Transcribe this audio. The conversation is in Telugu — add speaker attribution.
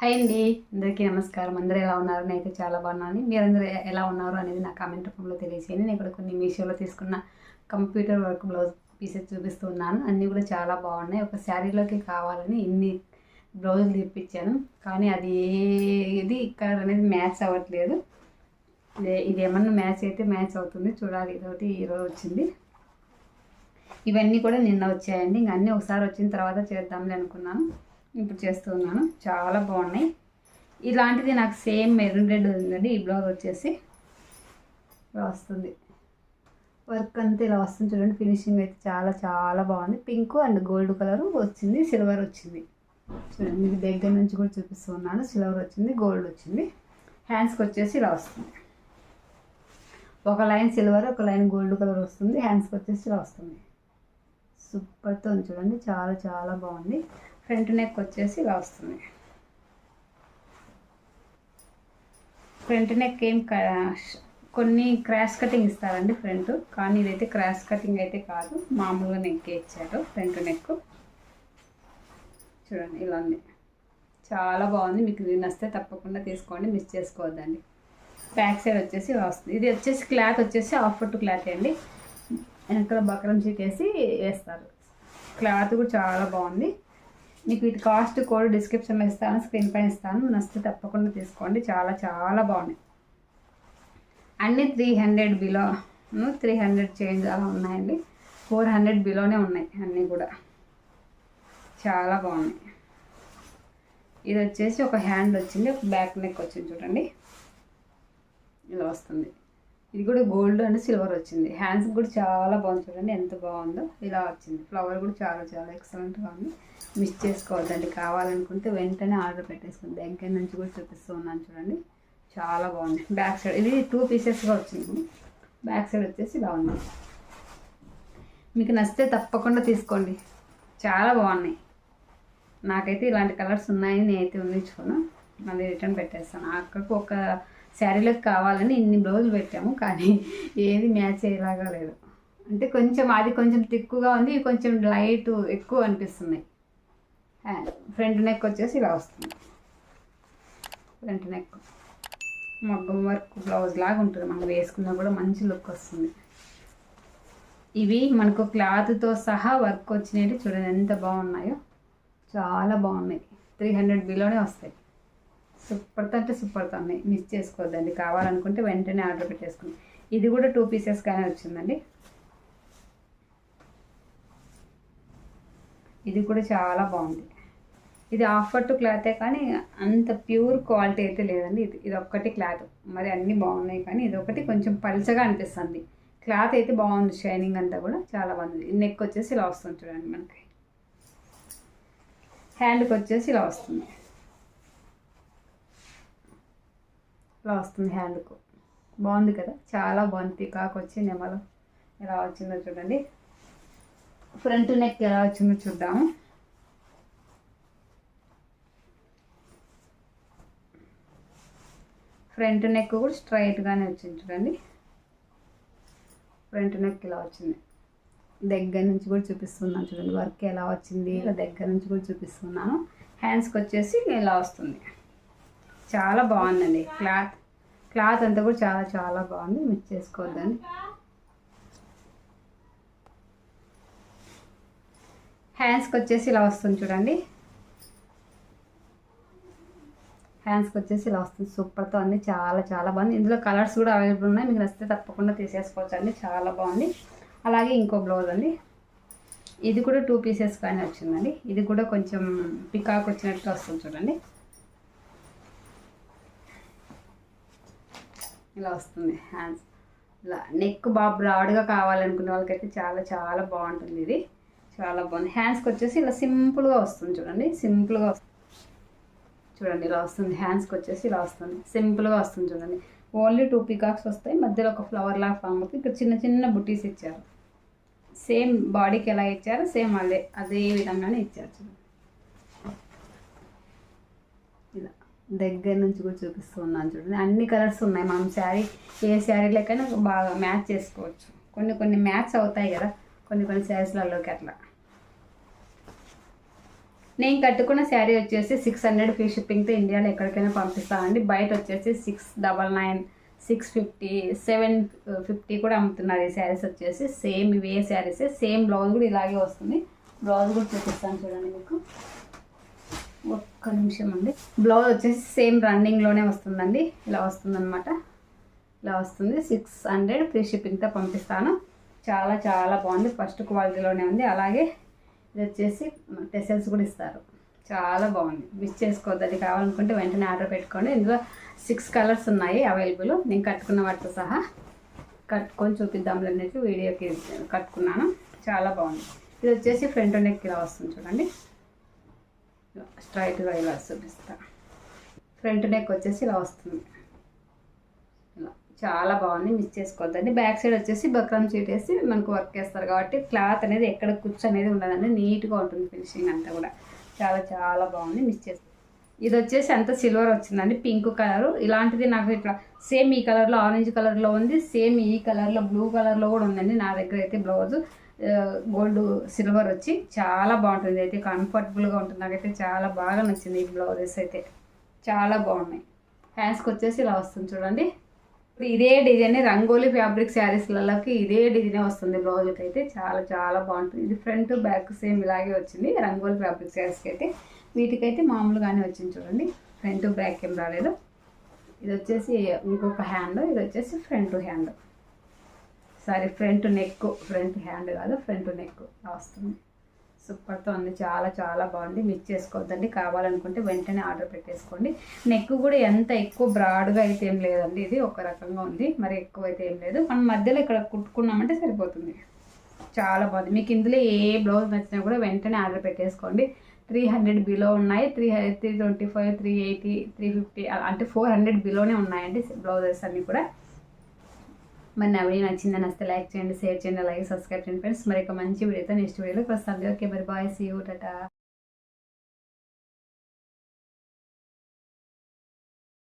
Speaker 1: హాయ్ అండి. అందరికీ నమస్కారం. అందరూ ఎలా ఉన్నారు? నేనైతే చాలా బాగున్నాను. మీరందరూ ఎలా ఉన్నారు అనేది నా కామెంట్ రూపంలో తెలియజేయండి నేను ఇక్కడ కొన్ని మీషోలో తీసుకున్న కంప్యూటర్ వర్క్ బ్లౌజ్ పీసెస్ చూపిస్తున్నాను. అన్నీ కూడా చాలా బాగున్నాయి. ఒక శారీలోకి కావాలని ఇన్ని బ్లౌజులు తెప్పించాను. కానీ అది ఏది ఇక్కడ అనేది మ్యాచ్ అవ్వట్లేదు. ఇది ఏమన్నా మ్యాచ్ అయితే మ్యాచ్ అవుతుంది. చూడాలి. ఇదొకటి ఈరోజు వచ్చింది. ఇవన్నీ కూడా నిన్న వచ్చాయండి. ఇంక అన్నీ ఒకసారి వచ్చిన తర్వాత చేద్దాంలే అనుకున్నాను. ఇప్పుడు చేస్తూ ఉన్నాను చాలా బాగున్నాయి. ఇలాంటిది నాకు సేమ్ మెరూన్ రెడ్ ఉందండి. ఈ బ్లౌజ్ వచ్చేసి ఇలా వస్తుంది వర్క్ అంతా ఇలా వస్తుంది చూడండి. ఫినిషింగ్ అయితే చాలా చాలా బాగుంది. పింక్ అండ్ గోల్డ్ కలర్ వచ్చింది. సిల్వర్ వచ్చింది. చూడండి మీకు దగ్గర నుంచి కూడా చూపిస్తూ ఉన్నాను సిల్వర్ వచ్చింది గోల్డ్ వచ్చింది. హ్యాండ్స్కి వచ్చేసి ఇలా వస్తుంది. ఒక లైన్ సిల్వర్ ఒక లైన్ గోల్డ్ కలర్ వస్తుంది. హ్యాండ్స్కి వచ్చేసి ఇలా వస్తుంది. సూపర్తో ఉంది చూడండి. చాలా చాలా బాగుంది. ఫ్రంట్ నెక్ వచ్చేసి ఇలా వస్తుంది. ఫ్రంట్ నెక్ ఏం క- కొన్ని క్రాష్ కటింగ్ ఇస్తారండి ఫ్రంట్ కానీ ఇదైతే క్రాష్ కటింగ్ అయితే కాదు. మామూలుగా నెక్ ఇచ్చారు ఫ్రంట్ నెక్ చూడండి ఇలా ఉంది. చాలా బాగుంది. మీకు ఇది నచ్చితే తప్పకుండా తీసుకోండి మిస్ చేసుకోవద్దండి. బ్యాక్ సైడ్ వచ్చేసి వస్తుంది. ఇది వచ్చేసి క్లాత్ వచ్చేసి హాఫ్ ఫుట్ క్లాత్ అండి. వెనకాల బక్రం చీకేసి వేసి వేస్తారు. క్లాత్ కూడా చాలా బాగుంది. మీకు వీటి కాస్ట్ కోడ్ డిస్క్రిప్షన్లో ఇస్తాను స్క్రీన్ పైన ఇస్తాను నచ్చితే తప్పకుండా తీసుకోండి. చాలా చాలా బాగున్నాయి. అన్నీ three hundred below three hundred change అలా ఉన్నాయండి. ఫోర్ హండ్రెడ్ బిలోనే ఉన్నాయి అన్నీ కూడా. చాలా బాగున్నాయి. ఇది వచ్చేసి ఒక హ్యాండ్ వచ్చింది ఒక బ్యాక్ నెక్ వచ్చింది చూడండి. ఇలా వస్తుంది. ఇది కూడా గోల్డ్ అండ్ సిల్వర్ వచ్చింది. హ్యాండ్స్ కూడా చాలా బాగుంది చూడండి ఎంత బాగుందో. ఇలా వచ్చింది. ఫ్లవర్ కూడా చాలా చాలా ఎక్సలెంట్గా ఉంది. మిస్ చేసుకోవద్దండి. కావాలనుకుంటే వెంటనే ఆర్డర్ పెట్టేసుకుంది దగ్గర నుంచి కూడా చూపిస్తూ ఉన్నాను చూడండి. చాలా బాగుంది. బ్యాక్ సైడ్ ఇది టూ పీసెస్గా వచ్చింది. బ్యాక్ సైడ్ వచ్చేసి ఇలా ఉంది. మీకు నచ్చితే తప్పకుండా తీసుకోండి. చాలా బాగున్నాయి. నాకైతే ఇలాంటి కలర్స్ ఉన్నాయని నేనైతే ఉండించుకోను. మళ్ళీ రిటర్న్ పెట్టేస్తాను. అక్కకు ఒక శారీలోకి కావాలని ఇన్ని బ్లౌజులు పెట్టాము కానీ ఏది మ్యాచ్ అయ్యేలాగా లేదు. అంటే కొంచెం అది కొంచెం తిక్కుగా ఉంది కొంచెం లైట్ ఎక్కువ అనిపిస్తున్నాయి ఫ్రంట్ నెక్ వచ్చేసి ఇలా వస్తుంది. Front neck. మగ్గం వర్క్ బ్లౌజ్ లాగా ఉంటుంది. మనం వేసుకున్నా కూడా మంచి లుక్ వస్తుంది. ఇవి మనకు క్లాత్తో సహా వర్క్ వచ్చినట్టు చూడండి ఎంత బాగున్నాయో. చాలా బాగున్నాయి. త్రీ హండ్రెడ్ బిలోనే వస్తాయి. సూపర్తో అంటే సూపర్తో ఉన్నాయి మిస్ చేసుకోవద్దండి. కావాలనుకుంటే వెంటనే ఆర్డర్ పెట్టేసుకుని. ఇది కూడా టూ పీసెస్ కానీ వచ్చిందండి. ఇది కూడా చాలా బాగుంది. ఇది ఆఫర్ టు క్లాతే కానీ అంత ప్యూర్ క్వాలిటీ అయితే లేదండి ఇది. ఇది ఒక్కటి క్లాత్. మరి అన్నీ బాగున్నాయి కానీ ఇది ఒకటి కొంచెం పలుచగా అనిపిస్తుంది. క్లాత్ అయితే బాగుంది. షైనింగ్ అంతా కూడా చాలా బాగుంది. నెక్ వచ్చేసి ఇలా వస్తుంది చూడండి మనకి. హ్యాండ్కి వచ్చేసి ఇలా వస్తుంది. ఇలా వస్తుంది హ్యాండ్కు. బాగుంది కదా? చాలా బాగుంది. పికాక్ వచ్చి నెమలు ఎలా వచ్చిందో చూడండి. ఫ్రంట్ నెక్ ఎలా వచ్చిందో చూద్దాము. ఫ్రంట్ నెక్ కూడా స్ట్రైట్గానే వచ్చింది చూడండి. ఫ్రంట్ నెక్ ఇలా వచ్చింది. దగ్గర నుంచి కూడా చూపిస్తున్నాను చూడండి. వర్క్ ఎలా వచ్చింది? ఇలా దగ్గర నుంచి కూడా చూపిస్తున్నాను. హ్యాండ్స్కి వచ్చేసి ఇలా వస్తుంది. చాలా బాగుందండి. క్లాత్ క్లాత్ అంతా కూడా చాలా చాలా బాగుంది. మిక్స్ చేసుకోవద్దండి హ్యాండ్స్కి వచ్చేసి ఇలా వస్తుంది చూడండి. హ్యాండ్స్కి వచ్చేసి ఇలా వస్తుంది. సూపర్తో అన్ని చాలా చాలా బాగుంది. ఇందులో కలర్స్ కూడా అవైలబుల్ ఉన్నాయి. మీకు నచ్చితే తప్పకుండా తీసేసుకోవచ్చు అండి. చాలా బాగుంది. అలాగే ఇంకో బ్లౌజ్ అండి. ఇది కూడా టూ పీసెస్ కానీ వచ్చిందండి. ఇది కూడా కొంచెం పికాక్ వచ్చినట్టు వస్తుంది చూడండి. ఇలా వస్తుంది హ్యాండ్స్ ఇలా నెక్ బాగా బ్రాడ్గా కావాలనుకునే వాళ్ళకైతే చాలా చాలా బాగుంటుంది ఇది. చాలా బాగుంది. హ్యాండ్స్కి వచ్చేసి ఇలా సింపుల్గా వస్తుంది చూడండి. సింపుల్గా వస్తుంది. చూడండి ఇలా వస్తుంది. హ్యాండ్స్కి వచ్చేసి ఇలా వస్తుంది. సింపుల్గా వస్తుంది చూడండి. ఓన్లీ టూ పికాక్స్ వస్తాయి. మధ్యలో ఒక ఫ్లవర్ లా ఫామ్ అవుతుంది. ఇక్కడ చిన్న చిన్న బుటీస్ ఇచ్చారు. సేమ్ బాడీకి ఎలా ఇచ్చారో సేమ్ అదే అదే విధంగానే ఇచ్చారు చూడండి ఇలా దగ్గర నుంచి కూడా చూపిస్తున్నాను చూడండి. అన్ని కలర్స్ ఉన్నాయి. మనం శారీ ఏ శారీ లెక్కైనా బాగా మ్యాచ్ చేసుకోవచ్చు. కొన్ని కొన్ని మ్యాచ్ అవుతాయి కదా. కొన్ని కొన్ని శారీస్లలోకి అట్లా. నేను కట్టుకున్న శారీ వచ్చేసి సిక్స్ హండ్రెడ్ ఫ్రీ షిప్పింగ్తో ఇండియాలో ఎక్కడికైనా పంపిస్తానండి. బయట వచ్చేసి six double nine six fifty seven fifty కూడా అమ్ముతున్నారు ఈ శారీస్ వచ్చేసి. సేమ్ ఇవే శారీసే సేమ్ బ్లౌజ్ కూడా ఇలాగే వస్తుంది. బ్లౌజ్ కూడా చూపిస్తాను చూడండి మీకు. ఒక్క నిమిషం అండి. బ్లౌజ్ వచ్చేసి సేమ్ రన్నింగ్లోనే వస్తుందండి. ఇలా వస్తుందన్నమాట. ఇలా వస్తుంది. సిక్స్ హండ్రెడ్ ఫ్రీ షిప్పింగ్తో పంపిస్తాను. చాలా చాలా బాగుంది. ఫస్ట్ క్వాలిటీలోనే ఉంది. అలాగే ఇది వచ్చేసి టెసల్స్ కూడా ఇస్తారు. చాలా బాగుంది. మిస్ చేసుకోవద్దు. అది కావాలనుకుంటే వెంటనే ఆర్డర్ పెట్టుకోండి. ఇందులో సిక్స్ కలర్స్ ఉన్నాయి అవైలబుల్ నేను కట్టుకున్న వాటితో సహా కట్టుకొని చూపిద్దాంలే అనేసి వీడియోకి కట్టుకున్నాను. చాలా బాగుంది. ఇది వచ్చేసి ఫ్రంట్ నెక్ ఇలా వస్తుంది చూడండి. స్ట్రైట్గా ఇలా చూపిస్తా. ఫ్రంట్ నెక్ వచ్చేసి ఇలా వస్తుంది. ఇలా చాలా బాగుంది మిస్ చేసుకోవద్దండి బ్యాక్ సైడ్ వచ్చేసి బక్రమ్ సీట్ వేసి మనకు వర్క్ చేస్తారు కాబట్టి క్లాత్ అనేది ఎక్కడ కుచ్చు అనేది ఉండదండి. నీట్గా ఉంటుంది ఫినిషింగ్ అంతా కూడా. చాలా చాలా బాగుంది మిస్ చేసుకో ఇది వచ్చేసి అంత సిల్వర్ వచ్చిందండి పింక్ కలర్. ఇలాంటిది నాకు ఇట్లా సేమ్ ఈ కలర్లో ఆరెంజ్ కలర్లో ఉంది సేమ్ ఈ కలర్లో బ్లూ కలర్లో కూడా ఉందండి నా దగ్గర అయితే బ్లౌజ్. గోల్డ్ సిల్వర్ వచ్చి చాలా బాగుంటుంది. అయితే కంఫర్టబుల్గా ఉంటుంది. నాకైతే చాలా బాగా నచ్చింది ఈ బ్లౌజెస్ అయితే. చాలా బాగున్నాయి. హ్యాండ్స్కి వచ్చేసి ఇలా వస్తుంది చూడండి. ఇప్పుడు ఇదే డిజైన్ రంగోలీ ఫ్యాబ్రిక్ శారీస్లలోకి ఇదే డిజైన్ వస్తుంది బ్లౌజ్కి అయితే. చాలా చాలా బాగుంటుంది. ఇది ఫ్రంట్ బ్యాక్ సేమ్ ఇలాగే వచ్చింది. రంగోలీ ఫ్యాబ్రిక్ శారీస్కి అయితే. వీటికైతే మామూలుగానే వచ్చింది చూడండి. ఫ్రంట్ బ్యాక్ ఏం రాలేదు. ఇది వచ్చేసి ఇంకొక హ్యాండ్ ఇది వచ్చేసి front hand sorry front neck front hand కాదు ఫ్రంట్ నెక్ వస్తుంది సూపర్తో ఉంది చాలా చాలా బాగుంది. మిస్ చేసుకోవద్దండి కావాలనుకుంటే వెంటనే ఆర్డర్ పెట్టేసుకోండి. నెక్ కూడా ఎంత ఎక్కువ బ్రాడ్గా అయితే ఏం లేదండి ఇది ఒక రకంగా ఉంది. మరి ఎక్కువ అయితే ఏం లేదు. మనం మధ్యలో ఇక్కడ కుట్టుకున్నామంటే సరిపోతుంది. చాలా బాగుంది. మీకు ఇందులో ఏ బ్లౌజ్ నచ్చినా కూడా వెంటనే ఆర్డర్ పెట్టేసుకోండి. త్రీ హండ్రెడ్ బిలో ఉన్నాయి. Three three twenty five three eighty three fifty అంటే ఫోర్ హండ్రెడ్ బిలోనే ఉన్నాయండి బ్లౌజెస్ అన్నీ కూడా. మరి నా వీడియో నచ్చిందని వస్తే లైక్ చేయండి షేర్ చేయండి అలాగే సబ్స్క్రైబ్ చేయండి ఫ్రెండ్స్ మరి ఒక మంచి వీడియోతో నెక్స్ట్ వీడియోలో ప్రస్తుతం ఓకే మరి బాయ్ సీ యూ టటా